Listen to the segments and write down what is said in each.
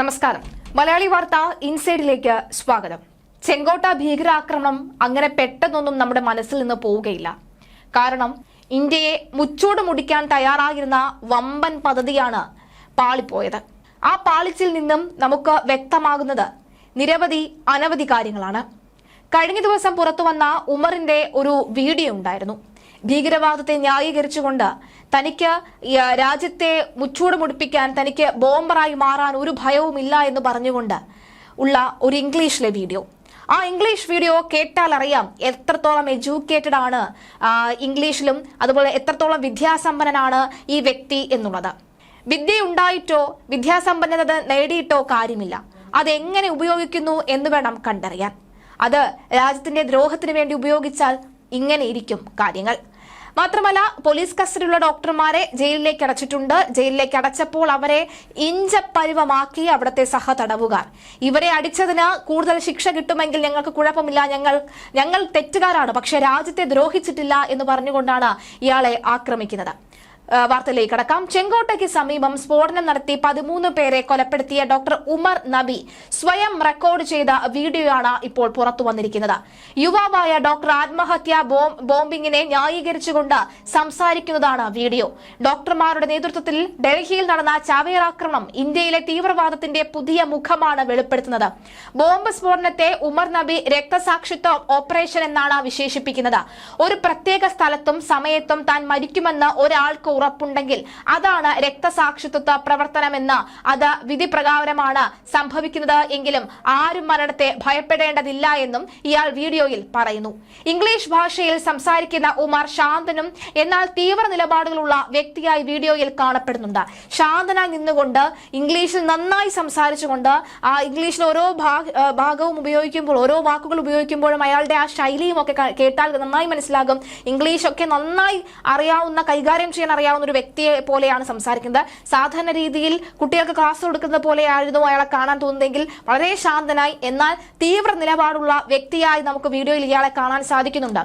നമസ്കാരം. മലയാളി വാർത്ത ഇൻസൈഡിലേക്ക് സ്വാഗതം. ചെങ്കോട്ട ഭീകരാക്രമണം അങ്ങനെ പെട്ടെന്നൊന്നും നമ്മുടെ മനസ്സിൽ നിന്ന് പോവുകയില്ല. കാരണം ഇന്ത്യയെ മുച്ചോട് മുടിക്കാൻ തയ്യാറായിരുന്ന വമ്പൻ പദ്ധതിയാണ് പാളിപ്പോയത്. ആ പാളിച്ചിൽ നിന്നും നമുക്ക് വ്യക്തമാകുന്നത് നിരവധി അനവധി കാര്യങ്ങളാണ്. കഴിഞ്ഞ ദിവസം പുറത്തു വന്ന ഉമറിന്റെ ഒരു വീഡിയോ ഉണ്ടായിരുന്നു. ഭീകരവാദത്തെ ന്യായീകരിച്ചുകൊണ്ട് തനിക്ക് രാജ്യത്തെ മുച്ചൂട് മുടിപ്പിക്കാൻ തനിക്ക് ബോംബറായി മാറാൻ ഒരു ഭയവുമില്ല എന്ന് പറഞ്ഞുകൊണ്ട് ഉള്ള ഒരു ഇംഗ്ലീഷിലെ വീഡിയോ. ആ ഇംഗ്ലീഷ് വീഡിയോ കേട്ടാൽ അറിയാം എത്രത്തോളം എഡ്യൂക്കേറ്റഡ് ആണ് ഇംഗ്ലീഷിലും അതുപോലെ എത്രത്തോളം വിദ്യാസമ്പന്നനാണ് ഈ വ്യക്തി എന്നുള്ളത്. വിദ്യ ഉണ്ടായിട്ടോ വിദ്യാസമ്പന്നത നേടിയിട്ടോ കാര്യമില്ല. അതെങ്ങനെ ഉപയോഗിക്കുന്നു എന്ന് വേണം കണ്ടറിയാൻ. അത് രാജ്യത്തിന്റെ ദ്രോഹത്തിന് വേണ്ടി ഉപയോഗിച്ചാൽ ഇങ്ങനെ ഇരിക്കും കാര്യങ്ങൾ. മാത്രമല്ല പോലീസ് കസ്റ്റഡിയിലുള്ള ഡോക്ടർമാരെ ജയിലിലേക്ക് അടച്ചിട്ടുണ്ട്. ജയിലിലേക്ക് അടച്ചപ്പോൾ അവരെ ഇഞ്ചപ്പരിവമാക്കി അവിടുത്തെ സഹതടവുകാർ ഇവരെ അടിച്ചതിന് കൂടുതൽ ശിക്ഷ കിട്ടുമെങ്കിൽ ഞങ്ങൾക്ക് കുഴപ്പമില്ല. ഞങ്ങൾ ഞങ്ങൾ തെറ്റുകാരാണ്. പക്ഷെ രാജ്യത്തെ ദ്രോഹിച്ചിട്ടില്ല എന്ന് പറഞ്ഞുകൊണ്ടാണ് ഇയാളെ ആക്രമിക്കുന്നത്. വാർത്തയിലേക്ക് കടക്കാം. ചെങ്കോട്ടയ്ക്ക് സമീപം സ്ഫോടനം നടത്തി പതിമൂന്ന് പേരെ കൊലപ്പെടുത്തിയ ഡോക്ടർ ഉമർ നബി സ്വയം റെക്കോർഡ് ചെയ്ത വീഡിയോയാണ് ഇപ്പോൾ പുറത്തു വന്നിരിക്കുന്നത്. യുവാവായ ഡോക്ടർ ആത്മഹത്യ ബോംബിങ്ങിനെ ന്യായീകരിച്ചുകൊണ്ട് സംസാരിക്കുന്നതാണ് വീഡിയോ. ഡോക്ടർമാരുടെ നേതൃത്വത്തിൽ ഡൽഹിയിൽ നടന്ന ചാവേർ ആക്രമണം ഇന്ത്യയിലെ തീവ്രവാദത്തിന്റെ പുതിയ മുഖമാണ് വെളിപ്പെടുത്തുന്നത്. ബോംബ് സ്ഫോടനത്തെ ഉമർ നബി രക്തസാക്ഷിത്വ ഓപ്പറേഷൻ എന്നാണ് വിശേഷിപ്പിക്കുന്നത്. ഒരു പ്രത്യേക സ്ഥലത്തും സമയത്തും താൻ മരിക്കുമെന്ന് ഒരാൾക്ക് ഉറപ്പുണ്ടെങ്കിൽ അതാണ് രക്തസാക്ഷിത്വ പ്രവർത്തനമെന്ന് അത് വിധി പ്രകാരമാണ് സംഭവിക്കുന്നത് എങ്കിലും ആരും മരണത്തെ ഭയപ്പെടേണ്ടതില്ല എന്നും ഇയാൾ വീഡിയോയിൽ പറയുന്നു. ഇംഗ്ലീഷ് ഭാഷയിൽ സംസാരിക്കുന്ന ഉമർ ശാന്തനും എന്നാൽ തീവ്ര നിലപാടുകളുള്ള വ്യക്തിയായി വീഡിയോയിൽ കാണപ്പെടുന്നുണ്ട്. ശാന്തനായി നിന്നുകൊണ്ട് ഇംഗ്ലീഷിൽ നന്നായി സംസാരിച്ചുകൊണ്ട് ആ ഇംഗ്ലീഷിൽ ഓരോ ഭാഗവും ഉപയോഗിക്കുമ്പോൾ ഓരോ വാക്കുകൾ ഉപയോഗിക്കുമ്പോഴും അയാളുടെ ആ ശൈലിയും ഒക്കെ കേട്ടാൽ നന്നായി മനസ്സിലാകും. ഇംഗ്ലീഷ് ഒക്കെ നന്നായി അറിയാവുന്ന കൈകാര്യം ചെയ്യാൻ അറിയാവുന്ന ഒരു വ്യക്തിയെ പോലെയാണ് സംസാരിക്കുന്നത്. സാധാരണ രീതിയിൽ കുട്ടികൾക്ക് ക്ലാസ് കൊടുക്കുന്നത് പോലെയായിരുന്നു അയാളെ കാണാൻ തോന്നുന്നതെങ്കിൽ വളരെ ശാന്തനായി എന്നാൽ തീവ്ര നിലപാടുള്ള വ്യക്തിയായി നമുക്ക് വീഡിയോയിൽ ഇയാളെ കാണാൻ സാധിക്കുന്നുണ്ട്.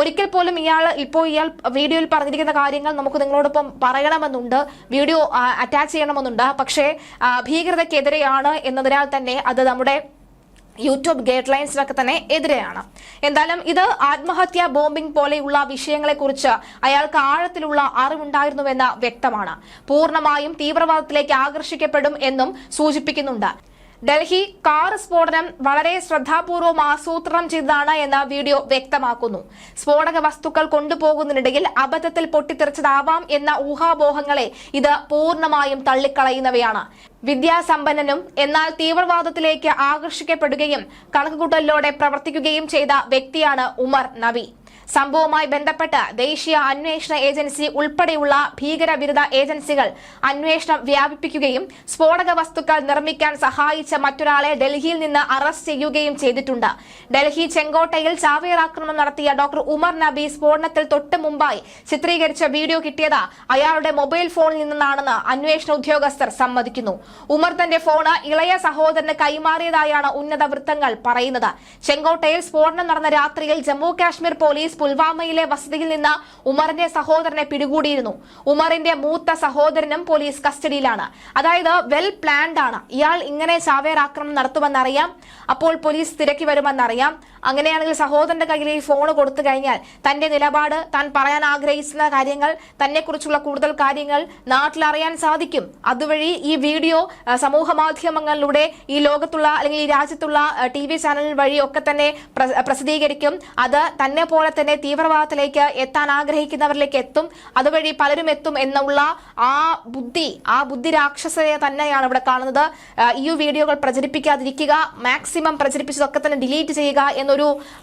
ഒരിക്കൽ പോലും ഇയാൾ ഇപ്പോൾ ഇയാൾ വീഡിയോയിൽ പറഞ്ഞിരിക്കുന്ന കാര്യങ്ങൾ നമുക്ക് നിങ്ങളോടൊപ്പം പറയണമെന്നുണ്ട് വീഡിയോ അറ്റാച്ച് ചെയ്യണമെന്നുണ്ട്. പക്ഷേ ഭീകരതയ്ക്കെതിരെയാണ് എന്നതിനാൽ തന്നെ അത് നമ്മുടെ യൂട്യൂബ് ഗൈഡ് ലൈൻസിനൊക്കെ തന്നെ എതിരെയാണ്. എന്തായാലും ഇത് ആത്മഹത്യ ബോംബിംഗ് പോലെയുള്ള വിഷയങ്ങളെക്കുറിച്ച് അയാൾക്ക് ആഴത്തിലുള്ള അറിവുണ്ടായിരുന്നുവെന്ന് വ്യക്തമാണ്. പൂർണമായും തീവ്രവാദത്തിലേക്ക് ആകർഷിക്കപ്പെടും എന്നും സൂചിപ്പിക്കുന്നുണ്ട്. ഡൽഹി കാർ സ്ഫോടനം വളരെ ശ്രദ്ധാപൂർവം ആസൂത്രണം ചെയ്തതാണ് എന്ന വീഡിയോ വ്യക്തമാക്കുന്നു. സ്ഫോടക വസ്തുക്കൾ കൊണ്ടുപോകുന്നതിനിടയിൽ അബദ്ധത്തിൽ പൊട്ടിത്തെറിച്ചതാവാം എന്ന ഊഹാപോഹങ്ങളെ ഇത് പൂർണമായും തള്ളിക്കളയുന്നവയാണ്. വിദ്യാസമ്പന്നനും എന്നാൽ തീവ്രവാദത്തിലേക്ക് ആകർഷിക്കപ്പെടുകയും കണക്കുകൂട്ടലിലൂടെ പ്രവർത്തിക്കുകയും ചെയ്ത വ്യക്തിയാണ് ഉമർ നബി. സംഭവവുമായി ബന്ധപ്പെട്ട് ദേശീയ അന്വേഷണ ഏജൻസി ഉൾപ്പെടെയുള്ള ഭീകരവിരുദ്ധ ഏജൻസികൾ അന്വേഷണം വ്യാപിപ്പിക്കുകയും സ്ഫോടക വസ്തുക്കൾ നിർമ്മിക്കാൻ സഹായിച്ച മറ്റൊരാളെ ഡൽഹിയിൽ നിന്ന് അറസ്റ്റ് ചെയ്യുകയും ചെയ്തിട്ടുണ്ട്. ഡൽഹി ചെങ്കോട്ടയിൽ ചാവേർ ആക്രമണം നടത്തിയ ഡോക്ടർ ഉമർ നബി സ്ഫോടനത്തിൽ തൊട്ട് മുമ്പായി ചിത്രീകരിച്ച വീഡിയോ കിട്ടിയത് അയാളുടെ മൊബൈൽ ഫോണിൽ നിന്നാണെന്ന് അന്വേഷണ ഉദ്യോഗസ്ഥർ സമ്മതിക്കുന്നു. ഉമർ തന്റെ ഫോണ് ഇളയ സഹോദരന് കൈമാറിയതായാണ് ഉന്നത വൃത്തങ്ങൾ പറയുന്നത്. ചെങ്കോട്ടയിൽ സ്ഫോടനം നടന്ന രാത്രിയിൽ ജമ്മു കാശ്മീർ പോലീസ് പുൽവാമയിലെ വസതിയിൽ നിന്ന് ഉമറിന്റെ സഹോദരനെ പിടികൂടിയിരുന്നു. ഉമറിന്റെ മൂത്ത സഹോദരനും പോലീസ് കസ്റ്റഡിയിലാണ്. അതായത് വെൽ പ്ലാൻഡ് ആണ്. ഇയാൾ ഇങ്ങനെ ചാവേർ ആക്രമണം നടത്തുമെന്നറിയാം. അപ്പോൾ പോലീസ് തിരക്കി വരുമെന്നറിയാം. അങ്ങനെയാണെങ്കിൽ സഹോദരന്റെ കയ്യിൽ ഈ ഫോൺ കൊടുത്തു കഴിഞ്ഞാൽ തന്റെ നിലപാട് താൻ പറയാൻ ആഗ്രഹിക്കുന്ന കാര്യങ്ങൾ തന്നെക്കുറിച്ചുള്ള കൂടുതൽ കാര്യങ്ങൾ നാട്ടിൽ അറിയാൻ സാധിക്കും. അതുവഴി ഈ വീഡിയോ സമൂഹ മാധ്യമങ്ങളിലൂടെ ഈ ലോകത്തുള്ള അല്ലെങ്കിൽ ഈ രാജ്യത്തുള്ള ടി വി ചാനൽ വഴി ഒക്കെ തന്നെ പ്രസിദ്ധീകരിക്കും. അത് തന്നെ പോലെ തന്നെ തീവ്രവാദത്തിലേക്ക് എത്താൻ ആഗ്രഹിക്കുന്നവരിലേക്ക് എത്തും. അതുവഴി പലരും എത്തും എന്നുള്ള ആ ബുദ്ധി ആ ബുദ്ധി രാക്ഷസയെ തന്നെയാണ് ഇവിടെ കാണുന്നത്. ഈ വീഡിയോകൾ പ്രചരിപ്പിക്കാതിരിക്കുക മാക്സിമം പ്രചരിപ്പിച്ചതൊക്കെ തന്നെ ഡിലീറ്റ് ചെയ്യുക എന്നൊരു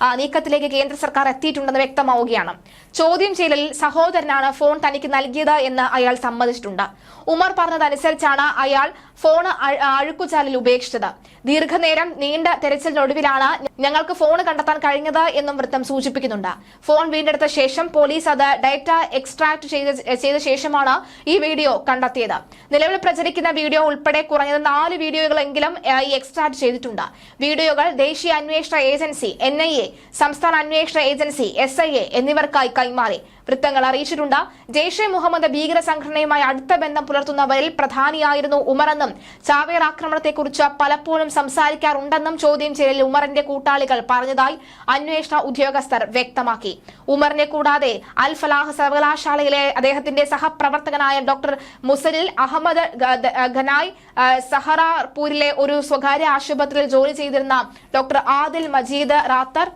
ആ, നീക്കത്തിലേക്ക് കേന്ദ്ര സർക്കാർ എത്തിയിട്ടുണ്ടെന്ന് വ്യക്തമാവുകയാണ്. ചോദ്യം ചെയ്യലിൽ സഹോദരനാണ് ഫോൺ തനിക്ക് നൽകിയത് എന്ന് അയാൾ സമ്മതിച്ചിട്ടുണ്ട്. ഉമർ പറഞ്ഞതനുസരിച്ചാണ് അയാൾ ഫോൺ അഴ- അഴുക്കുചാലിൽ ഉപേക്ഷിച്ചത്. ദീർഘനേരം നീണ്ട തെരച്ചിലിനൊടുവിലാണ് ഞങ്ങൾക്ക് ഫോൺ കണ്ടെത്താൻ കഴിഞ്ഞത് എന്നും വൃത്തം സൂചിപ്പിക്കുന്നുണ്ട്. ഫോൺ വീണ്ടെടുത്ത ശേഷം പോലീസ് അത് ഡേറ്റ എക്സ്ട്രാക്ട് ചെയ്ത ചെയ്ത ശേഷമാണ് ഈ വീഡിയോ കണ്ടെത്തിയത്. നിലവിൽ പ്രചരിക്കുന്ന വീഡിയോ ഉൾപ്പെടെ കുറഞ്ഞത് നാല് വീഡിയോകളെങ്കിലും ഈ എക്സ്ട്രാക്ട് ചെയ്തിട്ടുണ്ട്. വീഡിയോകൾ ദേശീയ അന്വേഷണ ഏജൻസി എൻ ഐ എ സംസ്ഥാന അന്വേഷണ ഏജൻസി എസ് ഐ എ എന്നിവർക്കായി കൈമാറി. വൃത്തങ്ങൾ അറിയിച്ചിട്ടുണ്ട്. ജെയ്ഷെ മുഹമ്മദ് ഭീകര സംഘടനയുമായി അടുത്ത ബന്ധം പുലർത്തുന്നവരിൽ പ്രധാനിയായിരുന്നു ഉമറെന്നും ചാവേർ ആക്രമണത്തെക്കുറിച്ച് പലപ്പോഴും സംസാരിക്കാറുണ്ടെന്നും ചോദ്യം ചെയ്യലിൽ ഉമറിന്റെ കൂട്ടാളികൾ പറഞ്ഞതായി അന്വേഷണ ഉദ്യോഗസ്ഥർ വ്യക്തമാക്കി. ഉമറിനെ കൂടാതെ അൽ ഫലാഹ് സർവകലാശാലയിലെ അദ്ദേഹത്തിന്റെ സഹപ്രവർത്തകനായ ഡോക്ടർ മുസലിൽ അഹമ്മദ് ഖനായ് സഹറാർപൂരിലെ ഒരു സ്വകാര്യ ആശുപത്രിയിൽ ജോലി ചെയ്തിരുന്ന ഡോക്ടർ ആദിൽ മജീദ് റാത്തർ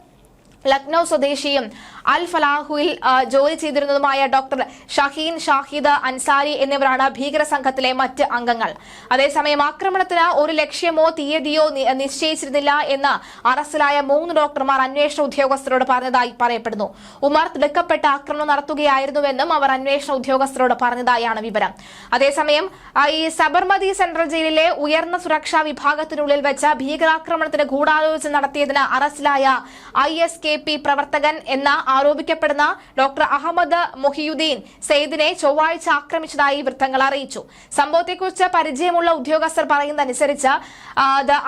ലക്നൌ സ്വദേശിയും അൽ ഫലാഹുവിൽ ജോലി ചെയ്തിരുന്നതുമായ ഡോക്ടർ ഷഹീൻ ഷാഹിദ് അൻസാരി എന്നിവരാണ് ഭീകര സംഘത്തിലെ മറ്റ് അംഗങ്ങൾ. അതേസമയം ആക്രമണത്തിന് ഒരു ലക്ഷ്യമോ തീയതിയോ നിശ്ചയിച്ചിരുന്നില്ല എന്ന് അറസ്റ്റിലായ മൂന്ന് ഡോക്ടർമാർ അന്വേഷണ ഉദ്യോഗസ്ഥരോട് പറഞ്ഞതായി പറയപ്പെടുന്നു. ഉമർ തിടുക്കപ്പെട്ട് ആക്രമണം നടത്തുകയായിരുന്നുവെന്നും അവർ അന്വേഷണ ഉദ്യോഗസ്ഥരോട് പറഞ്ഞതായാണ് വിവരം. അതേസമയം ഈ സബർമതി സെൻട്രൽ ജയിലിലെ ഉയർന്ന സുരക്ഷാ വിഭാഗത്തിനുള്ളിൽ വെച്ച ഭീകരാക്രമണത്തിന് ഗൂഢാലോചന നടത്തിയതിന് അറസ്റ്റിലായ ഐ എസ് കെ പി പ്രവർത്തകൻ എന്ന ആരോപിക്കപ്പെടുന്ന ഡോക്ടർ അഹമ്മദ് മൊഹിയുദ്ദീൻ സെയ്ദിനെ ചൊവ്വാഴ്ച ആക്രമിച്ചതായി വൃത്തങ്ങൾ അറിയിച്ചു. സംഭവത്തെക്കുറിച്ച് പരിചയമുള്ള ഉദ്യോഗസ്ഥർ പറയുന്നതനുസരിച്ച്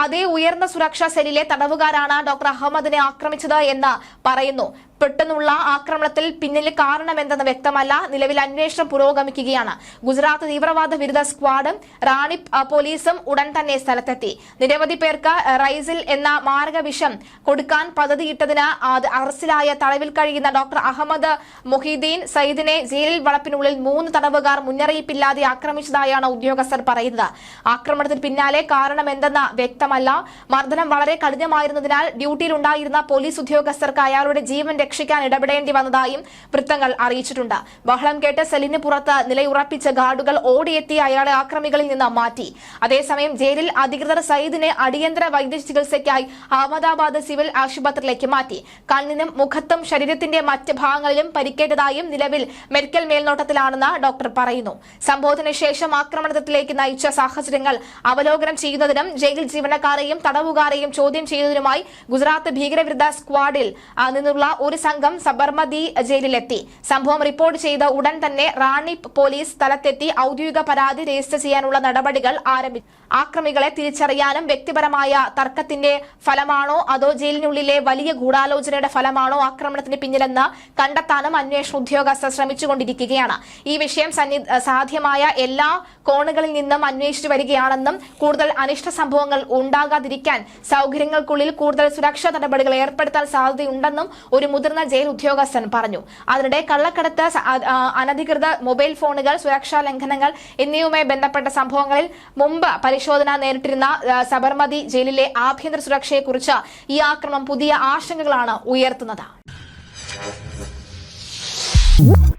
അതേ ഉയർന്ന സുരക്ഷാ സെല്ലിലെ തടവുകാരാണ് ഡോക്ടർ അഹമ്മദിനെ ആക്രമിച്ചത് എന്ന് പറയുന്നു. പെട്ടെന്നുള്ള ആക്രമണത്തിൽ പിന്നിൽ കാരണമെന്തെന്ന് വ്യക്തമല്ല. നിലവിൽ അന്വേഷണം പുരോഗമിക്കുകയാണ്. ഗുജറാത്ത് തീവ്രവാദ വിരുദ്ധ സ്ക്വാഡും റാണി പോലീസും ഉടൻ തന്നെ സ്ഥലത്തെത്തി. നിരവധി പേർക്ക് റൈസിൽ എന്ന മാരക വിഷം കൊടുക്കാൻ പദ്ധതിയിട്ടതിന് അറസ്റ്റിലായ തടവിൽ കഴിയുന്ന ഡോക്ടർ അഹമ്മദ് മൊഹീദ്ദീൻ സയ്യിദിനെ ജയിലിൽ വളപ്പിനുള്ളിൽ മൂന്ന് തടവുകാർ മുന്നറിയിപ്പില്ലാതെ ആക്രമിച്ചതായാണ് ഉദ്യോഗസ്ഥർ പറയുന്നത്. ആക്രമണത്തിന് പിന്നാലെ കാരണമെന്തെന്ന് വ്യക്തമല്ല. മർദ്ദനം വളരെ കഠിനമായിരുന്നതിനാൽ ഡ്യൂട്ടിയിലുണ്ടായിരുന്ന പോലീസ് ഉദ്യോഗസ്ഥർക്ക് അയാളുടെ ജീവൻ രക്ഷിക്കാൻ ഇടപെടേണ്ടി വന്നതായും വൃത്തങ്ങൾ അറിയിച്ചിട്ടുണ്ട്. ബഹളം കേട്ട് സെല്ലിന് പുറത്ത് നിലയുറപ്പിച്ച ഗാർഡുകൾ ഓടിയെത്തി അയാളെ ആക്രമികളിൽ നിന്ന് മാറ്റി. അതേസമയം ജയിലിൽ അധികൃതർ സയ്യിദിനെ അടിയന്തര വൈദ്യ ചികിത്സയ്ക്കായി അഹമ്മദാബാദ് സിവിൽ ആശുപത്രിയിലേക്ക് മാറ്റി. കണ്ണിനും മുഖത്തും ശരീരത്തിന്റെ മറ്റ് ഭാഗങ്ങളിലും പരിക്കേറ്റതായും നിലവിൽ മെഡിക്കൽ മേൽനോട്ടത്തിലാണെന്ന് ഡോക്ടർ പറയുന്നു. സംഭവത്തിന് ശേഷം ആക്രമണത്തിലേക്ക് നയിച്ച സാഹചര്യങ്ങൾ അവലോകനം ചെയ്യുന്നതിനും ജയിൽ ജീവനക്കാരെയും തടവുകാരെയും ചോദ്യം ചെയ്യുന്നതിനുമായി ഗുജറാത്ത് ഭീകരവിരുദ്ധ സ്ക്വാഡിൽ നിന്നുള്ള ഒരു സംഘം സബർമതി ജയിലിലെത്തി. സംഭവം റിപ്പോർട്ട് ചെയ്ത ഉടൻ തന്നെ റാണി പോലീസ് സ്ഥലത്തെത്തി ഔദ്യോഗിക പരാതി രജിസ്റ്റർ ചെയ്യാനുള്ള നടപടികൾ ആരംഭിച്ചു ആക്രമികളെ തിരിച്ചറിയാനും വ്യക്തിപരമായ തർക്കത്തിന്റെ ഫലമാണോ അതോ ജയിലിനുള്ളിലെ വലിയ ഗൂഢാലോചനയുടെ ഫലമാണോ ആക്രമണത്തിന് പിന്നിലെന്ന് കണ്ടെത്താനും അന്വേഷണ ഉദ്യോഗസ്ഥർ ശ്രമിച്ചുകൊണ്ടിരിക്കുകയാണ്. ഈ വിഷയം സാധ്യമായ എല്ലാ കോണുകളിൽ നിന്നും അന്വേഷിച്ചു വരികയാണെന്നും കൂടുതൽ അനിഷ്ട സംഭവങ്ങൾ ഉണ്ടാകാതിരിക്കാൻ സൗകര്യങ്ങൾക്കുള്ളിൽ കൂടുതൽ സുരക്ഷാ നടപടികൾ ഏർപ്പെടുത്താൻ സാധ്യതയുണ്ടെന്നും ഒരു മുതിർന്ന ജയിൽ ഉദ്യോഗസ്ഥൻ പറഞ്ഞു. അതിനിടെ കള്ളക്കടത്ത് അനധികൃത മൊബൈൽ ഫോണുകൾ സുരക്ഷാ ലംഘനങ്ങൾ എന്നിവയുമായി ബന്ധപ്പെട്ട സംഭവങ്ങളിൽ മുമ്പ് പരിശോധന നേരിട്ടിരുന്ന സബർമതി ജയിലിലെ ആഭ്യന്തര സുരക്ഷയെക്കുറിച്ച് ഈ ആക്രമണം പുതിയ ആശങ്കകളാണ് ഉയർത്തുന്നത്. Thank you.